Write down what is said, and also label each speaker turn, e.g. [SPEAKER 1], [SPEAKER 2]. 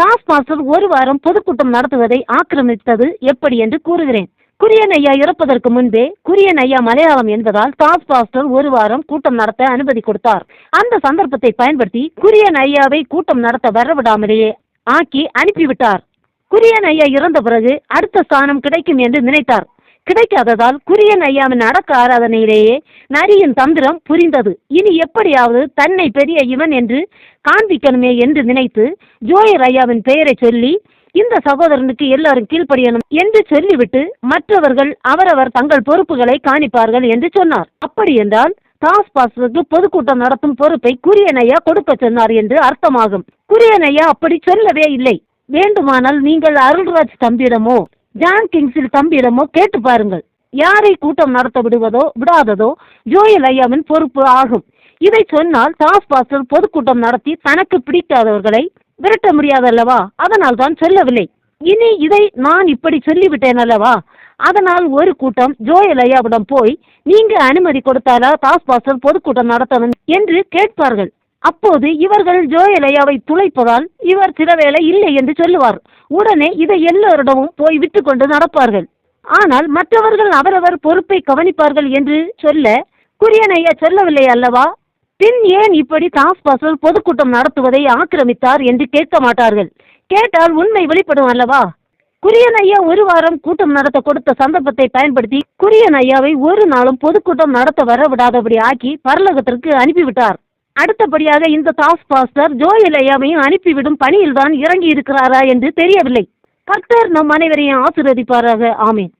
[SPEAKER 1] Toss master ஒரு வாரம் பொதுக்கூட்டம் நடத்துவதை ஆக்கிரமித்தது எப்படி என்று கூறுகிறேன். குரியன் ஐயா இறப்பதற்கு முன்பே குரியன் ஐயா மலையாளம் என்பதால் டாஸ் மாஸ்டர் ஒரு வாரம் கூட்டம் நடத்த அனுமதி கொடுத்தார். அந்த சந்தர்ப்பத்தை பயன்படுத்தி குரியன் ஐயாவை கூட்டம் நடத்த வரவிடாமலேயே ஆக்கி அனுப்பிவிட்டார். குரியன் ஐயா இறந்த பிறகு அடுத்த ஸ்தானம் கிடைக்கும் என்று நினைத்தார். கிடைக்காததால் குரியன் ஐயாவின் அடக்க ஆராதனையிலேயே நரியின் தந்திரம் புரிந்தது. இனி எப்படியாவது தன்னை பெரிய இவன் என்று காண்பிக்கணுமே என்று நினைத்து ஜோயர் ஐயாவின் பெயரை சொல்லி இந்த சகோதரனுக்கு எல்லாரும் கீழ்ப்படியணும் என்று சொல்லிவிட்டு மற்றவர்கள் அவரவர் தங்கள் பொறுப்புகளை காணிப்பார்கள் என்று சொன்னார். அப்படி என்றால் டாஸ் பாஸ்டருக்கு பொதுக்கூட்டம் நடத்தும் பொறுப்பை குரியன் ஐயா கொடுக்க சொன்னார் என்று அர்த்தமாகும். குரியன் ஐயா அப்படி சொல்லவே இல்லை. வேண்டுமானால் நீங்கள் அருள்ராஜ் தம்பியிடமோ ஜான் கிங்ஸில் தம்பியிடமோ கேட்டு பாருங்கள். யாரை கூட்டம் நடத்த விடுவதோ விடாததோ ஜோயல் ஐயாவின் பொறுப்பு ஆகும். இதை சொன்னால் டாஸ் பாஸ்டர் பொதுக்கூட்டம் நடத்தி தனக்கு பிடிக்காதவர்களை விரட்ட முடியாதல்லவா? அதனால் தான் சொல்லவில்லை. இனி இதை நான் இப்படி சொல்லிவிட்டேன் அல்லவா அதனால் ஒரு கூட்டம் ஜோயல் ஐயாவிடம் போய் நீங்க அனுமதி கொடுத்தாலா டாஸ் பாஸ்டர் பொதுக்கூட்டம் நடத்தணும்? என்று கேட்பார்கள். அப்போது இவர்கள் ஜோயலையாவை துளைப்பதால் இவர் சிலவேளை இல்லை என்று சொல்லுவார். உடனே இதை எல்லோரிடமும் போய் விட்டு கொண்டு நடப்பார்கள். ஆனால் மற்றவர்கள் அவரவர் பொறுப்பை கவனிப்பார்கள் என்று சொல்ல குரியன் ஐயா சொல்லவில்லை அல்லவா? பின் ஏன் இப்படி டாஸ் பாசல் பொதுக்கூட்டம் நடத்துவதை ஆக்கிரமித்தார் என்று கேட்க மாட்டார்கள். கேட்டால் உண்மை வெளிப்படும் அல்லவா? குரியன் ஐயா ஒரு வாரம் கூட்டம் நடத்த கொடுத்த சந்தர்ப்பத்தை பயன்படுத்தி குரியன் ஐயாவை ஒரு நாளும் பொதுக்கூட்டம் நடத்த வர விடாதபடி ஆக்கி பரலோகத்திற்கு அனுப்பிவிட்டார். அடுத்தபடியாக இந்த டாஸ் பாஸ்டர் ஜோயல் அனுப்பிவிடும் பணியில்தான் இறங்கி இருக்கிறாரா என்று தெரியவில்லை. கர்த்தர் நம் அனைவரையும் ஆசீர்வதிப்பாராக. ஆமீன்.